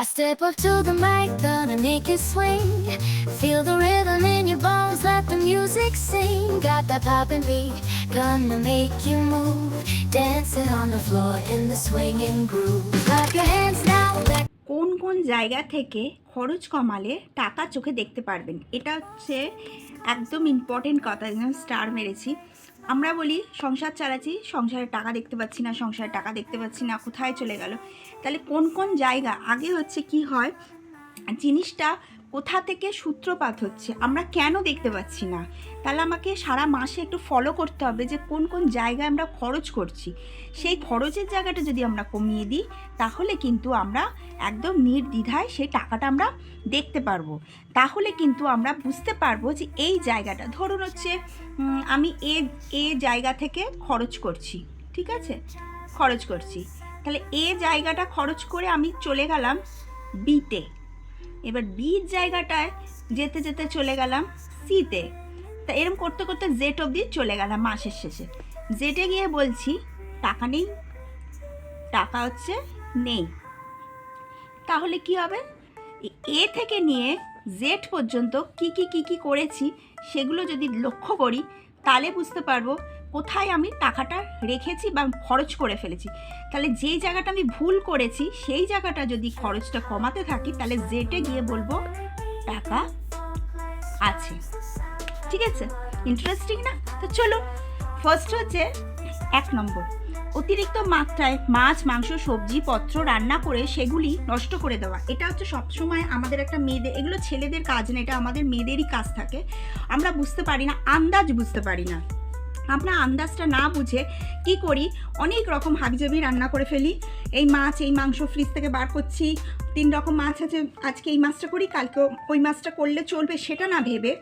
I step up to the mic, gonna make it swing. Feel the rhythm in your bones, let the music sing. Got that poppin' beat, gonna make you move. Dancing on the floor in the swinging groove. Clap your hands now, let কোন কোন জায়গা থেকে খরচ কমালে টাকা চোখে দেখতে পারবেন এটা হচ্ছে একদম ইম্পর্টেন্ট কথা যেন স্টার মেরেছি আমরা বলি, সংসার চালাচ্ছি, সংসারে টাকা দেখতে পাচ্ছি না, সংসারে টাকা দেখতে পাচ্ছি না, কোথায় চলে গেল? তাহলে কোন কোন জায়গা, আগে হচ্ছে কি হয়? জিনিসটা কোথা থেকে সূত্রপাত হচ্ছে, আমরা কেন দেখতে পাচ্ছি না? তাহলে আমাকে সারা মাসে একটু ফলো করতে হবে যে কোন কোন জায়গায় আমরা খরচ করছি। সেই খরচের জায়গাটা যদি আমরা কমিয়ে দিই, তাহলে কিন্তু আমরা একদম নির্দ্বিধায় সেই টাকাটা আমরা দেখতে পারব। তাহলে কিন্তু আমরা বুঝতে পারব যে এই জায়গাটা, ধরুন হচ্ছে আমি এ এ জায়গা থেকে খরচ করছি, ঠিক আছে? খরচ করছি। তাহলে এ জায়গাটা খরচ করে আমি চলে গেলাম বিতে এবার বির জায়গাটায় যেতে যেতে চলে গেলাম সিতে তা এরম করতে করতে জেট অবধি চলে গেলাম মাসের শেষে। জেটে গিয়ে বলছি, টাকা নেই, টাকা হচ্ছে নেই। তাহলে কি হবে? এ- থেকে নিয়ে জেড পর্যন্ত কি কি কি কি করেছি সেগুলো যদি লক্ষ্য করি, তাহলে বুঝতে পারব কোথায় আমি টাকাটা রেখেছি বা খরচ করে ফেলেছি? তাহলে যেই জায়গাটা আমি ভুল করেছি, সেই জায়গাটা যদি খরচটা কমাতে থাকি, তাহলে জেটে গিয়ে বলব টাকা আছে। ঠিক আছে? ইন্টারেস্টিং না? তো চলুন ফার্স্ট হচ্ছে এক নম্বর। অতিরিক্ত মাত্রায় মাছ, মাংস, সবজি, পত্র রান্না করে সেগুলি নষ্ট করে দেওয়া। এটা হচ্ছে সবসময় আমাদের একটা মেয়েদের, এগুলো ছেলেদের কাজ না, এটা আমাদের মেয়েদেরই কাজ থাকে। আমরা বুঝতে পারি না, আন্দাজ বুঝতে পারি না। আমরা আন্দাজটা না বুঝে কি করি? অনেক রকম হাবিজাবি রান্না করে ফেলি। এই মাছ, এই মাংস ফ্রিজ থেকে বার করছি। তিন রকম মাছ আছে, আজকে এই মাছটা করি কালকে ওই মাছটা করলে চলবে সেটা না ভেবে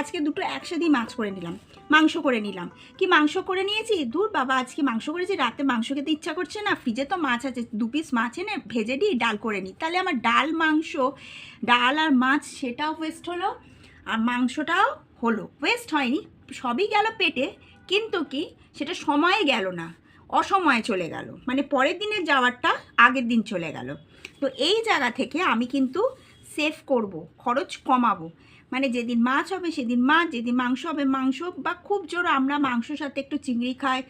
আজকে দুটো একসাথেই মাছ করে নিলাম, মাংস করে নিলাম। কি মাংস করে নিয়েছি? দূর বাবা, আজকে মাংস করেছি, রাতে মাংস খেতে ইচ্ছা করছে না। ফ্রিজে তো মাছ আছে, দু পিস মাছ এনে ভেজে দিই ডাল করে নিই। তাহলে আমার ডাল মাংস, ডাল আর মাছ সেটাও ওয়েস্ট হলো, আর মাংসটাও হলো। ওয়েস্ট হয়নি, সবই গেল পেটে। কিন্তু কি সেটা সময়ে গেল না, অসময়ে চলে গেল। মানে পরের দিনের যাওয়ারটা আগের দিন চলে গেল। তো এই জায়গা থেকে আমি কিন্তু সেভ করব, খরচ কমাবো। মানে যেদিন মাছ হবে সেদিন মাছ, যেদিন মাংস হবে মাংস, বা খুব জোর আমরা মাংসর সাথে একটু চিংড়ি খাই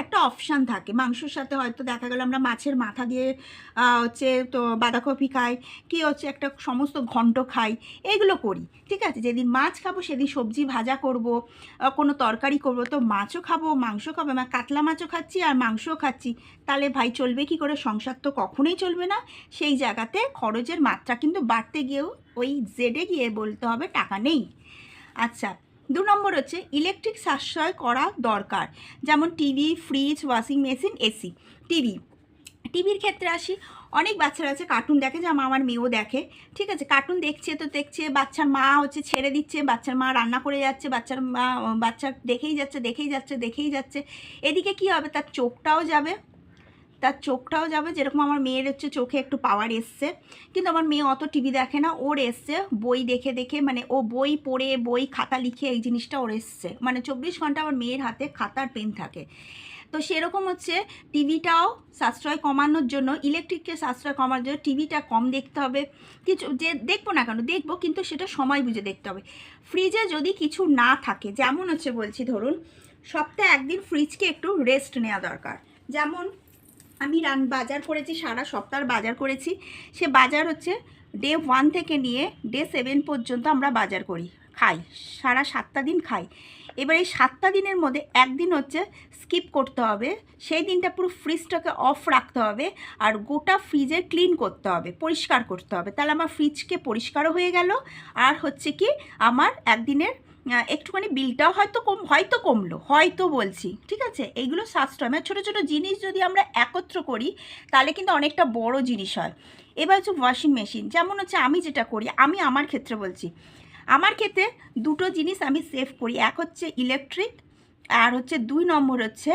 একটা অপশান থাকে। মাংসর সাথে হয়তো দেখা গেল আমরা মাছের মাথা দিয়ে হচ্ছে তো বাঁধাকপি খাই কি হচ্ছে একটা সমস্ত ঘন্ট খাই, এগুলো করি। ঠিক আছে? যেদিন মাছ খাব সেদিন সবজি ভাজা করব কোনো তরকারি করব। তো মাছও খাব মাংস খাব মানে কাতলা মাছও খাচ্ছি আর মাংসও খাচ্ছি। তাহলে ভাই চলবে কি করে? সংসার তো কখনোই চলবে না। সেই জায়গাতে খরচের মাত্রা কিন্তু বাড়তে গিয়েও ওই জেডে গিয়ে বলতে হবে টাকা নেই। আচ্ছা দু নম্বর হচ্ছে ইলেকট্রিক সাশ্রয় করা দরকার, যেমন TV fridge washing machine AC TV টিভির ক্ষেত্রে আসি, অনেক বাচ্চারা আছে কার্টুন দেখে যেমন আমার মেয়েও দেখে, ঠিক আছে? কার্টুন দেখছে তো দেখছে, বাচ্চার মা হচ্ছে ছেড়ে দিচ্ছে, বাচ্চার মা রান্না করে যাচ্ছে, বাচ্চার মা, বাচ্চা দেখেই যাচ্ছে দেখেই যাচ্ছে দেখেই যাচ্ছে। এদিকে কি হবে? তার চোখটাও যাবে তার চোখটাও যাবে, যেরকম আমার মেয়ের হচ্ছে চোখে একটু পাওয়ার এসছে। কিন্তু আমার মেয়ে অত টিভি দেখে না, ওর এসছে বই দেখে দেখে মানে ও বই পড়ে, বই খাতা লিখে এই জিনিসটা ওর এসছে। মানে চব্বিশ ঘণ্টা আমার মেয়ের হাতে খাতার পেন থাকে। তো সেরকম হচ্ছে টিভিটাও সাশ্রয় কমানোর জন্য ইলেকট্রিককে সাশ্রয় কমানোর জন্য টিভিটা কম দেখতে হবে। কিছু যে দেখব না কেন, দেখব, কিন্তু সেটা সময় বুঝে দেখতে হবে। ফ্রিজে যদি কিছু না থাকে, যেমন হচ্ছে বলছি ধরুন, সপ্তাহে একদিন ফ্রিজকে একটু রেস্ট নেওয়া দরকার। যেমন আমি রান বাজার করেছি, সারা সপ্তাহ বাজার করেছি। সে বাজার হচ্ছে ডে ওয়ান থেকে নিয়ে ডে সেভেন পর্যন্ত আমরা বাজার করি, খাই, সারা সাতটা দিন খাই। এবার এই সাতটা দিনের মধ্যে একদিন হচ্ছে স্কিপ করতে হবে, সেই দিনটা পুরো ফ্রিজটাকে অফ রাখতে হবে আর গোটা ফ্রিজে ক্লিন করতে হবে, পরিষ্কার করতে হবে। তাহলে আমার ফ্রিজকে পরিষ্কারও হয়ে গেল আর হচ্ছে কি আমার একদিনের একটুখানি বিলটাও হয়তো কম, হয়তো কমলো, হয়তো বলছি, ঠিক আছে? এইগুলো সাশ্রয় মানে ছোটো ছোটো জিনিস যদি আমরা একত্র করি, তাহলে কিন্তু অনেকটা বড় জিনিস হয়। এবার হচ্ছে ওয়াশিং মেশিন যেমন হচ্ছে আমি যেটা করি, আমি আমার ক্ষেত্রে বলছি, আমার ক্ষেত্রে দুটো জিনিস আমি সেভ করি, এক হচ্ছে ইলেকট্রিক আর হচ্ছে দুই নম্বর হচ্ছে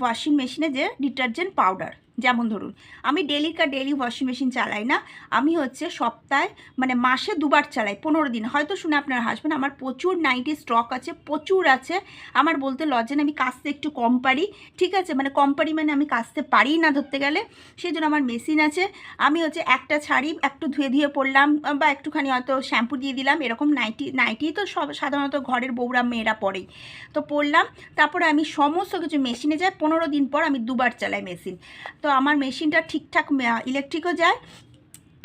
ওয়াশিং মেশিনে যে ডিটারজেন্ট পাউডার যেমন ধরুন আমি ডেলিকার ডেলি ওয়াশিং মেশিন চালাই না আমি হচ্ছে সপ্তাহে মানে মাসে দুবার চালাই পনেরো দিন। হয়তো শুনে আপনারা হাসবেন আমার প্রচুর নাইটি স্টক আছে প্রচুর আছে। আমার বলতে লজ্জা নেই, আমি কাচতে একটু কম পারি ঠিক আছে? মানে কম পারি মানে আমি কাচতে পারি না ধরতে গেলে। সেই জন্য আমার মেশিন আছে। আমি হচ্ছে একটা ছাড়ি একটু ধুয়ে ধুয়ে পড়লাম বা একটুখানি হয়তো শ্যাম্পু দিয়ে দিলাম এরকম নাইটি নাইটি তো সব সাধারণত ঘরের বউরা মেয়েরা পরেই। তো পরলাম তারপরে আমি সমস্ত কিছু মেশিনে যাই পনেরো দিন পর আমি দুবার চালাই মেশিন তো আমার মেশিনটা ঠিকঠাক ইলেকট্রিকও যায়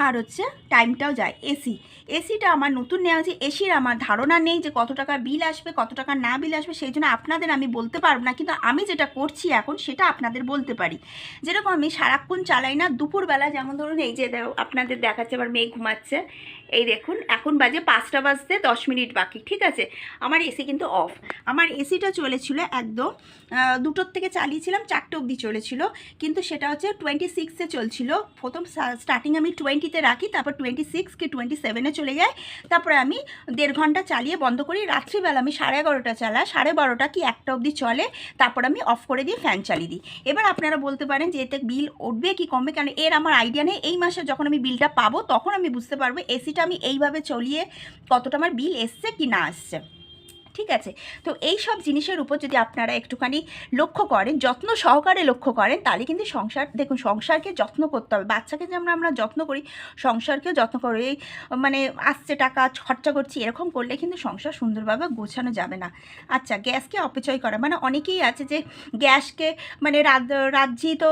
আর হচ্ছে টাইমটাও যায়। এসি এসিটা আমার নতুন নেওয়া হয়েছে। এসির আমার ধারণা নেই যে কত টাকা বিল আসবে, কত টাকা না বিল আসবে, সেই জন্য আপনাদের আমি বলতে পারব না। কিন্তু আমি যেটা করছি এখন, সেটা আপনাদের বলতে পারি। যেরকম আমি সারাক্ষণ চালাই না, দুপুরবেলা যেমন ধরুন এই যে আপনাদের দেখাচ্ছে আমার মেয়ে ঘুমাচ্ছে। এই দেখুন, এখন বাজে পাঁচটা বাজতে দশ মিনিট বাকি, ঠিক আছে? আমার এসি কিন্তু অফ। আমার এসিটা চলেছিল একদম দুটোর থেকে চালিয়েছিলাম, চারটে অবধি চলেছিল, কিন্তু সেটা হচ্ছে টোয়েন্টি সিক্সে চলছিল। প্রথম স্টার্টিং আমি টোয়েন্টিতে রাখি, তারপর টোয়েন্টি সিক্স কি টোয়েন্টি সেভেনে চলে যায়, তারপরে আমি দেড় ঘণ্টা চালিয়ে বন্ধ করি। রাত্রিবেলা আমি সাড়ে এগারোটা চালাই, সাড়ে বারোটা কি একটা অবধি চলে, তারপর আমি অফ করে দিয়ে ফ্যান চালিয়ে দিই। এবার আপনারা বলতে পারেন যে এতে বিল উঠবে কি কমবে কারণ এর আমার আইডিয়া নেই। এই মাসে যখন আমি বিলটা পাবো, তখন আমি বুঝতে পারব, এসিটা আমি এইভাবে চলিয়ে কতটা আমার বিল এসছে কি না আসছে। ঠিক আছে? তো এই সব জিনিসের উপর যদি আপনারা একটুখানি লক্ষ্য করেন, যত্ন সহকারে লক্ষ্য করেন, তাহলে কিন্তু সংসার, দেখুন সংসারকে যত্ন করতে হবে। বাচ্চাকে যেমন আমরা যত্ন করি, সংসারকেও যত্ন করে। এই মানে আসছে টাকা, খরচা করছি, এরকম করলে কিন্তু সংসার সুন্দরভাবে গোছানো যাবে না। আচ্ছা গ্যাসকে অপচয় করা। মানে অনেকেই আছে যে গ্যাসকে মানে রাত রাজ্যি তো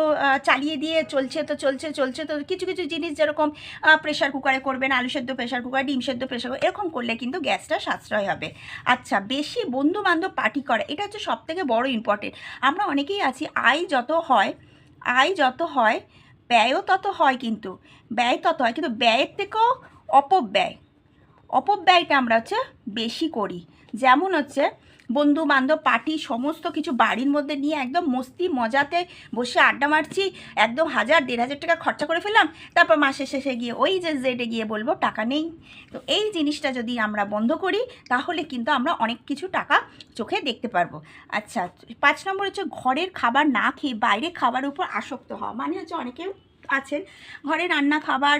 চালিয়ে দিয়ে চলছে তো চলছে চলছে তো কিছু কিছু জিনিস যেরকম প্রেশার কুকারে করবেন, আলু সেদ্ধ প্রেশার কুকার ডিম সেদ্ধ প্রেশার কুকার এরকম করলে কিন্তু গ্যাসটা সাশ্রয় হবে। আচ্ছা বেশি বন্ধু বান্ধব পার্টি করা, এটা হচ্ছে সব থেকে বড় ইম্পর্টেন্ট আমরা অনেকেই আছি, আয় যত হয়, আয় যত হয়, ব্যয়ও তত হয় কিন্তু, ব্যয় তত হয়, কিন্তু ব্যয়ের থেকেও অপব্যয়। অপব্যয়টা আমরা হচ্ছে বেশি করি। যেমন হচ্ছে বন্ধু বান্ধব পার্টি, সমস্ত কিছু বাড়ির মধ্যে নিয়ে একদম মস্তি মজাতে বসে আড্ডা মারছি, একদম হাজার, দেড় হাজার টাকা খরচা করে ফেললাম, তারপর মাসের শেষে গিয়ে ওই যে জেডে গিয়ে বলব, টাকা নেই। তো এই জিনিসটা যদি আমরা বন্ধ করি, তাহলে কিন্তু আমরা অনেক কিছু টাকা চোখে দেখতে পারব। আচ্ছা পাঁচ নম্বর হচ্ছে ঘরের খাবার না খেয়ে বাইরে খাবারের উপর আসক্ত হওয়া। মানে হচ্ছে অনেকেও আছেন, ঘরে রান্না খাবার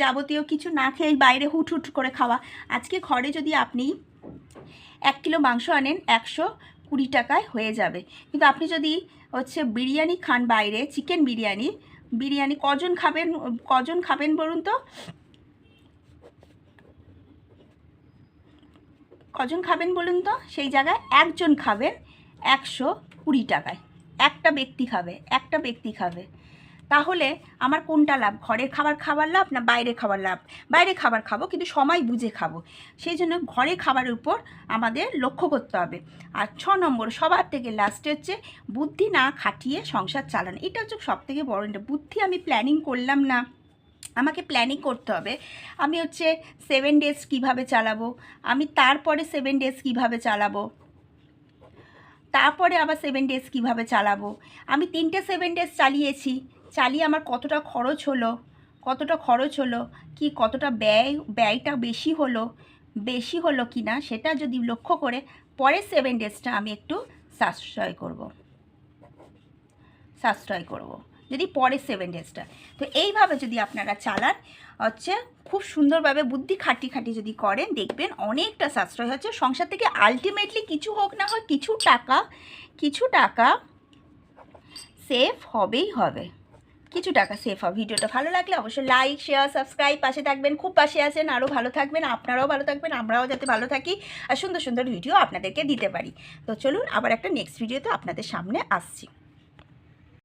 যাবতীয় কিছু না খেয়ে বাইরে হুট হুট করে খাওয়া। আজকে ঘরে যদি আপনি এক কিলো মাংস আনেন একশো কুড়ি টাকায় হয়ে যাবে। কিন্তু আপনি যদি হচ্ছে বিরিয়ানি খান বাইরে, চিকেন বিরিয়ানি বিরিয়ানি কজন খাবেন কজন খাবেন বলুন তো? কজন খাবেন বলুন তো? সেই জায়গায় একজন খাবেন একশো কুড়ি টাকায়। একটা ব্যক্তি খাবে, একটা ব্যক্তি খাবে। তাহলে আমার কোনটা লাভ? ঘরের খাবার খাবার লাভ না বাইরে খাবার লাভ? বাইরে খাবার খাব, কিন্তু সময় বুঝে খাব। সেই জন্য ঘরে খাবারের উপর আমাদের লক্ষ্য করতে হবে। আর ছ নম্বর, সবার থেকে লাস্টে হচ্ছে বুদ্ধি না খাটিয়ে সংসার চালানো। এটা হচ্ছে সব থেকে বড় বুদ্ধি আমি প্ল্যানিং করলাম না। আমাকে প্ল্যানিং করতে হবে। আমি হচ্ছে সেভেন ডেজ কীভাবে চালাবো? আমি তারপরে সেভেন ডেজ কীভাবে চালাবো? তারপরে আবার সেভেন ডেজ কীভাবে চালাবো? আমি তিনটে সেভেন ডেজ চালিয়েছি। চালিয়ে আমার কতটা খরচ হলো, কতটা খরচ হলো, কি কতটা ব্যয়, ব্যয়টা বেশি হলো বেশি হলো কি না সেটা যদি লক্ষ্য করে পরের সেভেন ডেজটা আমি একটু সাশ্রয় করব। সাশ্রয় করব, যদি পরের সেভেন ডেজটা তো এইভাবে যদি আপনারা চালান, হচ্ছে খুব সুন্দরভাবে বুদ্ধি খাটি খাটি যদি করেন, দেখবেন অনেকটা সাশ্রয় হচ্ছে। সংসার থেকে আলটিমেটলি কিছু হোক না হোক, কিছু টাকা কিছু টাকা সেভ হবেই হবে। কিছু টাকা সেফ হবে। ভিডিওটা ভালো লাগলে অবশ্যই লাইক শেয়ার সাবস্ক্রাইব পাশে থাকবেন, খুব পাশে আছেন আরও ভালো থাকবেন, আপনারাও ভালো থাকবেন, আমরাও যাতে ভালো থাকি আর সুন্দর সুন্দর ভিডিও আপনাদেরকে দিতে পারি। তো চলুন আবার একটা নেক্সট ভিডিওতে আপনাদের সামনে আসছি।